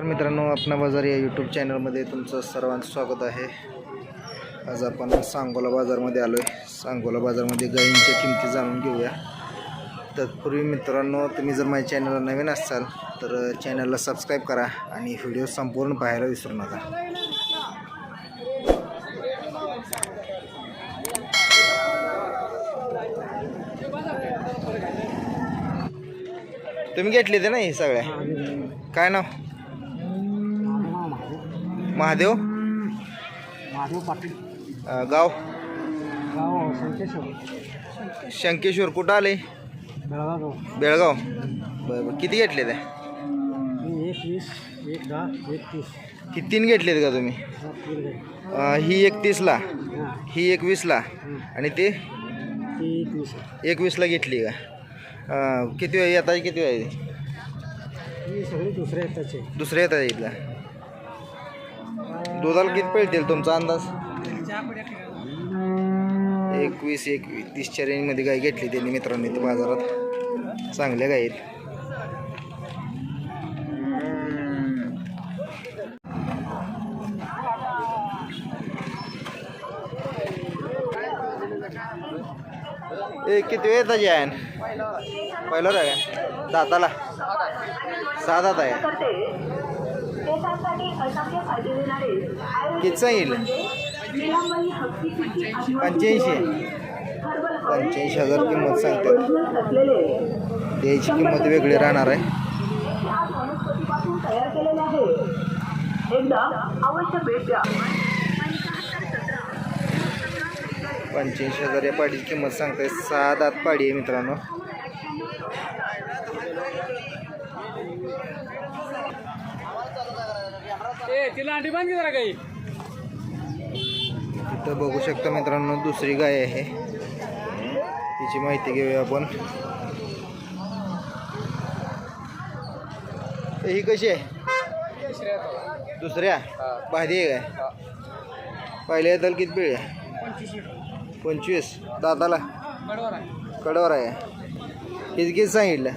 तर मित्रांनो अपना बाजार या यूट्यूब चॅनलमध्ये तुमचं सर्वांचं स्वागत आहे. आज आपण सांगोला बाजारमध्ये आलो आहे सांगोला बाजारमध्ये गायींच्या किमती जाणून घेऊया. तत्पूर्वी मित्रांनो तुम्ही जर माझ्या चॅनलला नवीन असाल तर चॅनलला सबस्क्राईब करा आणि व्हिडिओ संपूर्ण पाहायला विसरू नका. तुम्ही घेतले ते ना हे सगळ्या? काय नाव? महादेव? महादेव पाटील. अं, गाव? गाव संकेश्वर शंकेश्वर कुठं आले? बेळगाव. गाव बेळगाव. बरं बरं. किती घेतले ते मी एक वीस एक दहा एक तीस. किती तीन घेतलेत का तुम्ही? हा, तीन गाई. अं, ही एकतीसला हा, ही एकवीसला हं. आणि ते? ती एक वीस आहे. घेतली का? अं, किती वेळ येता किती वेळ ही सगळी दुसऱ्या येताचे दुसऱ्या येता इथला. दुधाला किती पळतील तुमचा अंदाज? एकवीस एकवीस तीसच्या रेंजमध्ये गाय घेतली त्यांनी मित्रांनी ते बाजारात. चांगल्या गाय आहेत. ए किती वेळ येतात आहे पहिलं आहे दाताला? सहा दात आहे. किती सांगितलं पंच्याऐंशी पंच्याऐंशी हजार किंमत सांगतात. द्यायची किंमत वेगळी राहणार आहे. एकदा अवश्य भेट द्या. पंच्याऐंशी हजार या पाडीची किंमत सांगताय. सहा दात पाडी आहे मित्रांनो. तिला अंडी बांध जरा काही? इथं बघू शकता मित्रांनो दुसरी गाय आहे. तिची माहिती घेऊया आपण. ही कशी आहे? दुसऱ्या? भारी आहे काय? पहिल्या येताल किती पिळे पंचवीस दादाला? कडवर आहे. किती किती सांगितलं?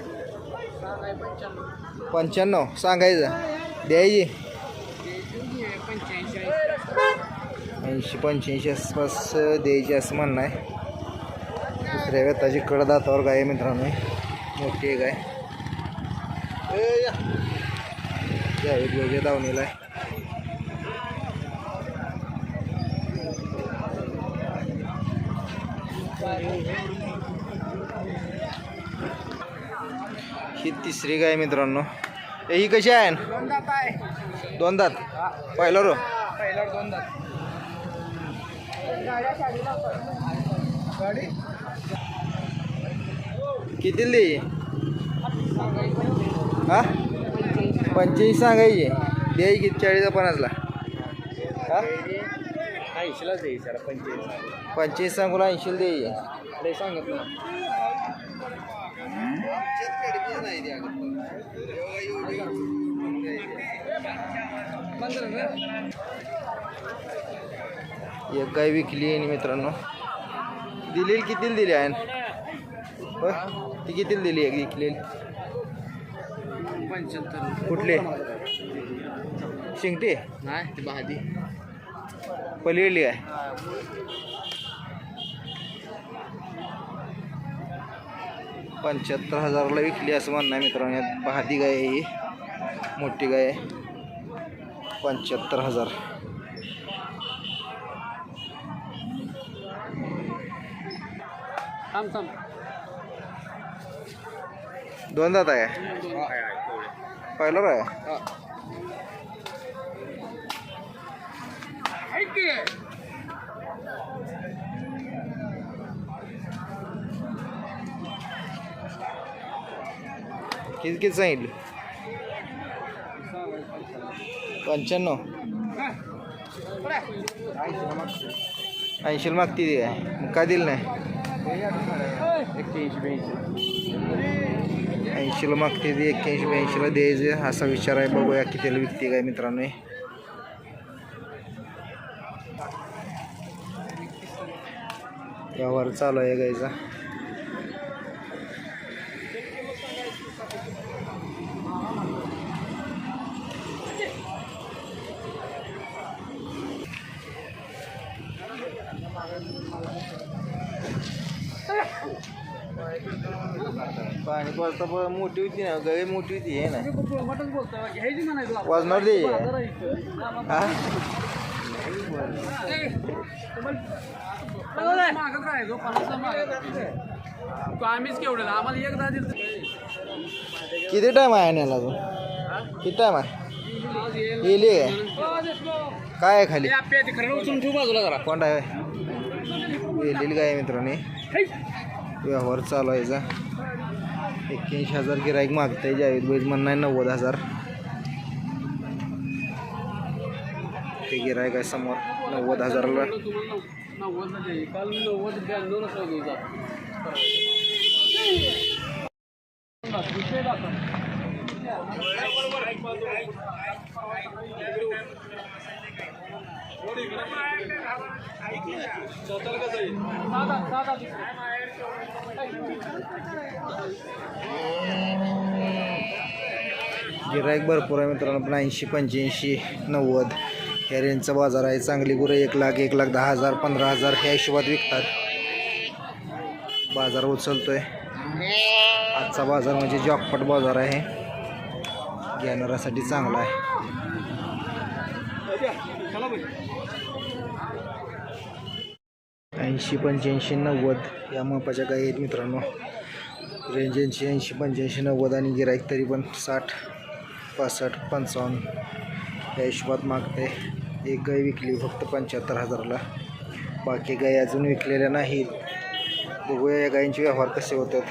पंच्याण्णव. सांगायचं. द्यायची? दोनशे पंच्याऐंशी आसपास द्यायची असं म्हणणं आहे. दुसऱ्या व्यताची कडदातावर गाय आहे मित्रांनो. मोठी आहे. गाय दावणीला आहे. ही तिसरी गाय मित्रांनो. ही कशी आहे? दोन दात पहिला दोन दात? रो. पहिला दोन दात. गाडी? किती दे हा? पंच्याऐंशी सांगायची. द्यायची किती? चाळीस पन्नासला. हा? ऐंशीलाच द्यायची सर पंचेचाळीस पंच्याऐंशी सांगून ऐंशीला द्यायची लय सांगितलं एक गाय विकली आणि मित्रांनो. दिलेली कितीला दिली आहे? होय ती कितीला दिली एक विकलेली. पंच्याहत्तर. कुठले? शिंगटे? नाही बहादी आहे. पंच्याहत्तर हजारला विकली असं म्हणणं आहे मित्रांनो. यात बहादी गाय आहे ही. मोठी गाय आहे. पंच्याहत्तर हजार. थांब थांब. दोन दात आहे पहिलं आहे किती किती सांगितलं? पंच्याण्णव. ऐंशीला मागती. ती काय. मग का दिलं नाही? एक्क्याऐंशी ब्याऐंशी ऐंशीला मागते ती एक्क्याऐंशी ब्याऐंशीला द्यायचं. असा विचार आहे बघूया कितीला विकते काय मित्रांनो व्यवहार चालू आहे गायचा मोठी होती ना गाय मोठी होती हे ना. वाजणार दे. हा आम्हीच केवढं आम्हाला दिवस किती टाइम आहे आणायला अजून? किती टाइम आहे? येईल. काय काय आहे खाली? खरं उचलून ठेवू बाजूला जरा. आहे? येलेली आहे मित्रांनी? व्यवहार चालू आहे याचा एक्क्याऐंशी हजार गिराईक मागताय जावेद बैज म्हणणं आहे नव्वद हजार. ते गिराईक आहे समोर नव्वद हजाराला. तुम्हाला नव्वदला गिराईक भरपूर आहे मित्रांनो पण ऐंशी पंच्याऐंशी नव्वद. ह्या रेंजचा बाजार आहे. चांगली गुरं एक लाख एक लाख दहा हजार पंधरा हजार ह्या हिशोबात विकतात. बाजार उचलतोय. आजचा बाजार म्हणजे जॉकपट बाजार आहे. घेणाऱ्यासाठी चांगला आहे. ऐंशी पंच्याऐंशी नव्वद या मापाच्या गाई आहेत मित्रांनो. रेंज ऐंशी ऐंशी पंच्याऐंशी नव्वद आणि गिराईक तरी पण साठ पासष्ट पंचावन्न या हिशोबात मागते. एक गाय विकली फक्त पंच्याहत्तर हजाराला. बाकी गाय अजून विकलेल्या नाहीत. बघूया या गायींचे व्यवहार कसे होतात.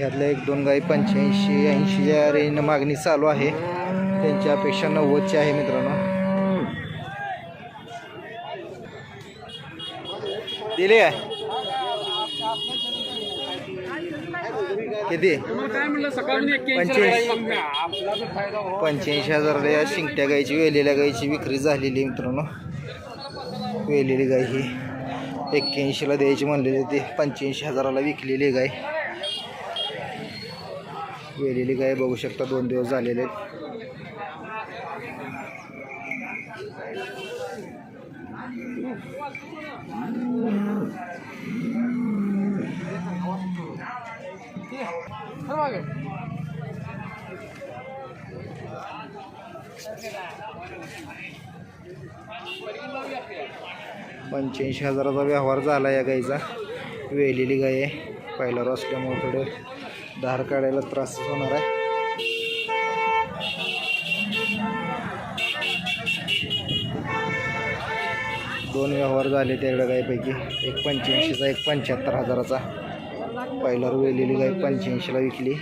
यातल्या एक दोन गाय पंच्याऐंशी ऐंशीच्या रेंजनं मागणी चालू आहे. त्यांची अपेक्षा नव्वदची आहे मित्रांनो. केली आहे. किती? पंच्याऐंशी. हजार हजाराला या शिंगट्या गायची वेलेल्या गायची विक्री झालेली आहे मित्रांनो. वेलेली गाय ही एक्क्याऐंशीला द्यायची म्हणलेली होती. पंच्याऐंशी हजाराला विकलेली गाय. वेलेली गाय बघू शकता दोन दिवस झालेले आहेत. पंच्याऐंशी हजाराचा व्यवहार झाला या गाईचा. वेलेली गाय आहे. पहिल्यावर असल्यामुळे थोडं धार काढायला त्रास होणार आहे. दोन व्यवहार झाले तेवढ्या गायपैकी एक पंच्याऐंशीचा एक पंच्याहत्तर हजाराचा. पहिला वेलेली गाय पंच्याऐंशीला विकली.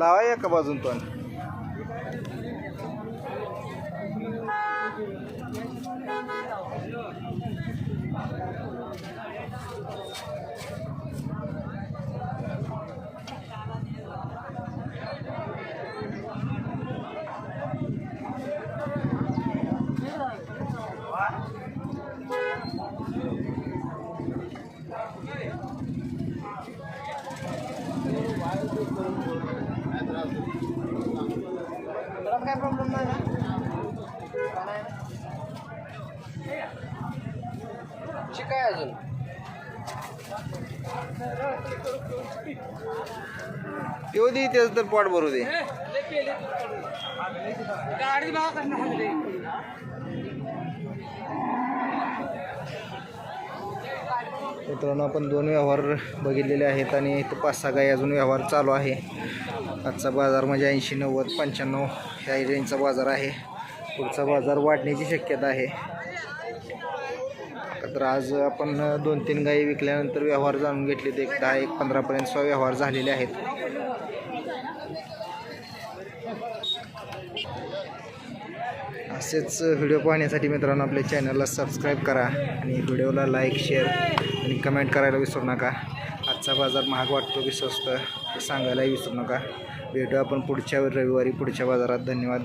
लावा एका बाजून पण काय प्रॉब्लेम नाही काय अजून? येऊ दे त्याचं तर पोट भरू दे. मित्रांनो आपण दोन व्यवहार बघितलेले आहेत आणि इथं पाच सहा गाई अजून व्यवहार चालू आहे. आजचा बाजार म्हणजे ऐंशी नव्वद पंच्याण्णव ह्या रेंजचा बाजार आहे. पुढचा बाजार वाढण्याची शक्यता आहे. तर आज आपण दोन तीन गायी विकल्यानंतर व्यवहार जाणून घेतलेत एक दहा एक पंधरापर्यंत स्व व्यवहार झालेले आहेत. असेच व्हिडिओ पाहण्यासाठी मित्रांनो आपल्या चॅनलला सबस्क्राईब करा आणि व्हिडिओला लाईक शेअर आणि कमेंट करायला विसरू नका. आजचा बाजार महाग वाटतो की स्वस्त हे सांगायलाही विसरू नका. भेटू आपण पुढच्या रविवारी पुढच्या बाजारात. धन्यवाद.